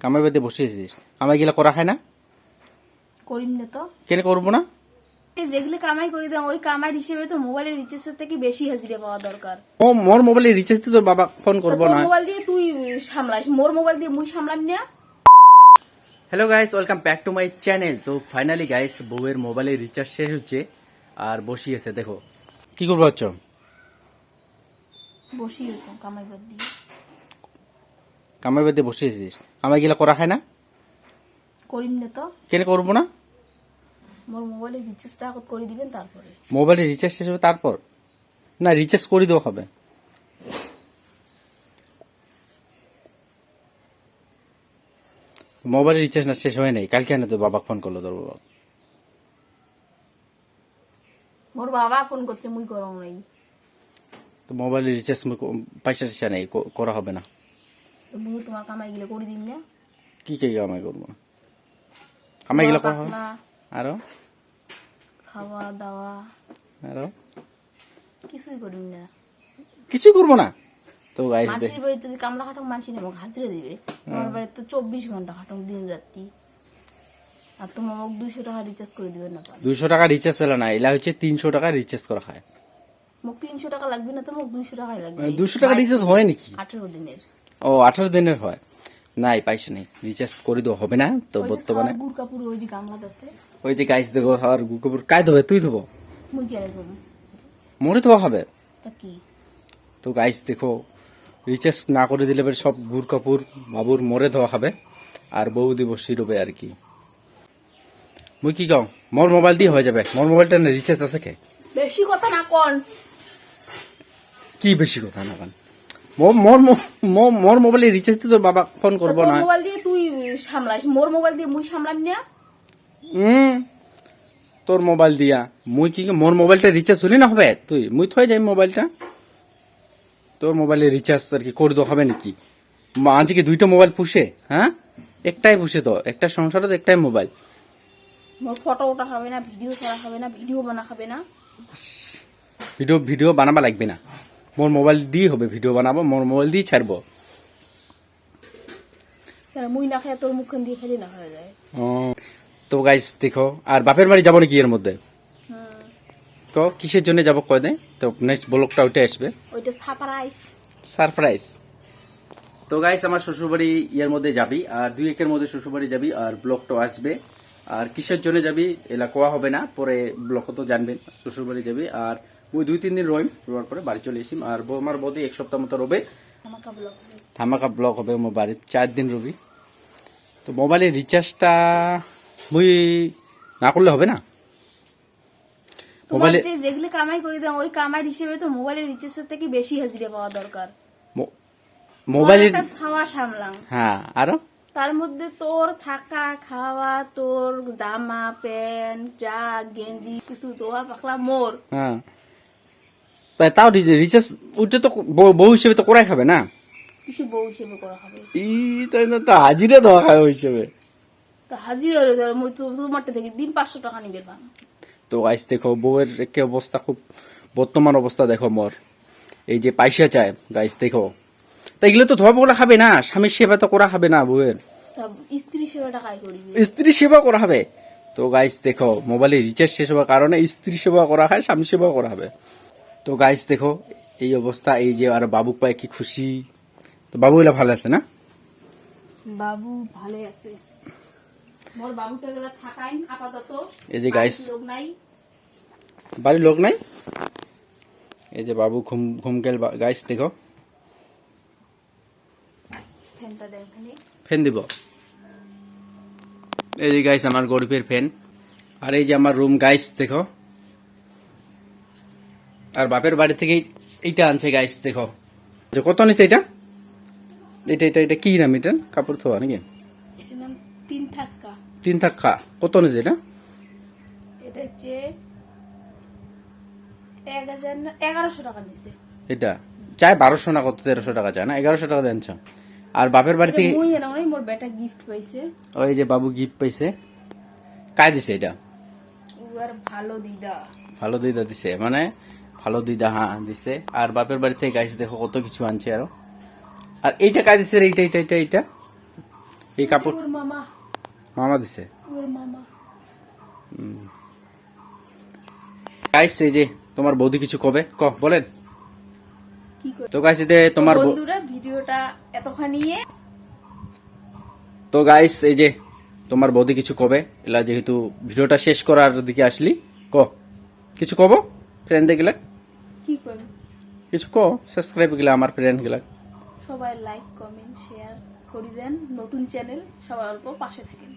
কামাই বাদে বসেছিস কামাই গেলে করা হয় না? করিম না তো। কেন করব না? এই যেগুলো কামাই করে দাম ওই কামাই হিসেবে তো মোবাইলের রিচার্জের থেকে বেশি হাজিরা পাওয়া দরকার। ও মোর মোবাইলে রিচার্জ তোর বাবা ফোন তো করব না। মোবাইল দিয়ে তুই সামলাস মোর মোবাইল দিয়ে মুই সামলাম না। Hello guys welcome back to my channel তো ফাইনালি গাইস বউয়ের মোবাইলের রিচার্জ শেষ হচ্ছে আর বসিয়েছে দেখো। কি করব হচ্ছ বসি হতো কামাই বাদ দিয়ে। কামাই বাদে বসিয়েছিস কামাই গেলে করা হয় না? করিম না তো। কেন করব না? মোর মোবাইলের রিচার্জটা আগত করে দিবেন তারপরে। মোবাইলে রিচার্জ শেষ হবে তারপর? না রিচার্জ করে দেওয়া হবে। মোবাইলে রিচার্জ না শেষ হয় নাই। কালকে না তো বাবা ফোন করল তোর বাবা। মোর বাবা ফোন করতে মুই গরম নাই। তো মোবাইলে রিচার্জ পয়সা টয়সা নেই করা হবে না। তো তোমার কামাই গেলে করে দিম না। কি কে কামাই করব না কামাই গেলে করা হবে আরও? খাওয়া দাওয়া। আরও? কিছুই না। কিছুই করব না? তো গাইস মানুষের বাড়ি যদি কামলা খাটক মানুষ নেব হাজিরা দিবে। আমার তো চব্বিশ ঘণ্টা খাটক দিন রাত্রি। আর তোমার মোক দুইশো টাকা রিচার্জ করে দিবেন না দুইশো টাকা রিচার্জ হলো না এলা হচ্ছে তিনশো টাকা রিচার্জ করা হয়। মোক তিনশো টাকা লাগবে না তো মোক দুইশো টাকাই লাগবে। দুশো টাকা রিচার্জ হয় নাকি? আঠেরো দিনের। ও আঠারো দিনের হয়। নাই পয়সা নেই। রিচার্জ করে দেওয়া হবে না তো বর্তমানে ওই যে গাইস দেখো আর গুকুপুর কায় দেবে? তুই দেবো? মরে দেওয়া হবে। তো গাইস দেখো রিচার্জ না করে দিলে এবার সব গুড় কাপুর বাবুর মরে দেওয়া হবে। আর বউ দিব শিরবে আর কি। মুই কি কও? মোর মোবাইল দিয়ে হয়ে যাবে। মোর মোবাইলটা রিচার্জ আছে কে? বেশি কথা না কন। কি বেশি কথা না কান? মোর মোর মোবাইলে রিচার্জ তোর বাবা ফোন করব না। মোবাইল দিয়ে তুই সামলাস মোর মোবাইল দিয়ে মুই সামলাম না? হুম তোর মোবাইল দিয়া। মুই কি মোর মোবাইলটা রিচার্জ হলি না হবে? তুই মুই থয়ে যাই মোবাইলটা তোর মোবাইলে রিচার্জ আর কি করে দেওয়া হবে নাকি? মা আজ কি দুইটা মোবাইল পুষে? হ্যাঁ? একটাই পুষে তো। একটা সংসারে তো একটাই মোবাইল মোর ফটো ওটা হবে না ভিডিও করা হবে না ভিডিও বানা হবে না। ভিডিও ভিডিও বানাবা লাগবে না। মোর মোবাইল দিয়ে হবে ভিডিও বানাবো মোর মোবাইল দিয়ে ছাড়বো। মুই না খাই তোর মুখখান দিয়ে খেলে না হয়ে যায়? তো গাইস দেখো আর বাপের বাড়ি যাব নাকি এর মধ্যে? তো কিসের জন্য যাব কয় দেয় তো নেক্সট ব্লগটা ওইটা আসবে। ওইটা সারপ্রাইজ সারপ্রাইজ তো গাইস আমার শ্বশুরবাড়ি ইয়ের মধ্যে যাবি আর দুই একের মধ্যে শ্বশুরবাড়ি যাবি আর ব্লকটাও আসবে। আর কিসের জন্য যাবি এলা কোয়া হবে না পরে ব্লক তো জানবেন শ্বশুরবাড়ি যাবি আর ওই দুই তিন দিন রইম রোয়ার পরে বাড়ি চলে এসিম আর আমার বৌদি এক সপ্তাহ মতো রবে। ধামাকা ব্লক হবে। আমার বাড়ির চার দিন রবি। তো মোবাইলের রিচার্জটা মুই না করলে হবে না? মোবাইলে যেগুলো কামাই করে দাম ওই কামাই হিসেবে তো মোবাইলের রিচার্জের থেকে বেশি হাজিরা পাওয়া দরকার। মোবাইলের সামলাম হ্যাঁ আরও? তার মধ্যে তোর থাকা খাওয়া তোর জামা প্যান্ট গেঞ্জি কিছু দোয়া পাকলা মোর। হ্যাঁ। তাও রিচার্জ ওইটা তো বউ- হিসেবে তো করাই খাবে না? কিছু বউ হিসেবে করা হবে? ই তাই না তো হাজিরা দেওয়া খাবে ওই হিসেবে। তো হাজির হলে ধর মই তো তোমারটা থেকে দিন পাঁচশো টাকা নিবে পাম তো গাইস দেখো বউয়ের কি অবস্থা খুব বর্তমান অবস্থা দেখো মোর। এই যে পয়সা চায় গাইস দেখো। তা এগুলো তো ধোয়া বলা খাবে না স্বামীর সেবা তো করা হবে না বউয়ের। স্ত্রী সেবাটা কাই করিবে? স্ত্রী সেবা করা হবে। তো গাইস দেখো মোবাইলে রিচার্জ শেষ হওয়ার কারণে স্ত্রী সেবা করা হয় স্বামী সেবা করা হবে। তো গাইস দেখো এই অবস্থা এই যে আর বাবু পায় কি খুশি? তো বাবু এলা ভালো আছে না? বাবু ভালো আছে। মোর বাবুটা গেলে থাকাই আপাতত। এই যে গাইস লোক নাই। বাড়ির লোক নাই? এই যে বাবু ঘুম ঘুম গেল গাইস দেখো। ফ্যানটা দেখ খালি ফ্যান দিব। এই যে গাইস আমার গরিবের ফ্যান। আর এই যে আমার রুম গাইস দেখো। আর বাপের বাড়ি থেকে এইটা আনছে গাইস দেখো। যে কত নিছে এটা? এটা এটা এটা কি নাম এটা? কাপড় থোয়া নাকি? তিন থাক্কা তিন থাক্কা কত নিছে এটা? এটা হচ্ছে এগারোশো টাকা নিছে। এটা? চায় বারোশো না কত তেরোশো টাকা চায় না? এগারোশো টাকা দেনছ আর বাপের বাড়ি থেকে মোর বেটা গিফট পাইছে। ওই যে বাবু গিফট পাইছে। কায় দিছে এটা? ভালো দিদা। ভালো দিদা দিছে। মানে দিদা হ্যাঁ দিছে। আর বাপের বাড়ি থেকে গাইছে দেখো কত কিছু আনছে আরও। আর এইটা কাজ দিছে এইটা এইটা এইটা এইটা? এই কাপড়? মামা। মামা দিছে? গাইস এই যে তোমার বৌদি কিছু কবে? ক বলেন। তো গাইস এতে তোমার বন্ধুরা ভিডিওটা এতখানি তো গাইস এই যে তোমার বৌদি কিছু কবে? এলা যেহেতু ভিডিওটা শেষ করার দিকে আসলি ক? কিছু কব? ফ্রেন্ড গেলা? কি করব? কিছু ক সাবস্ক্রাইব গিলা আমার ফ্রেন্ড গিলা। সবাই লাইক কমেন্ট শেয়ার করে দেন নতুন চ্যানেল সবাই অল্প পাশে থাকেন।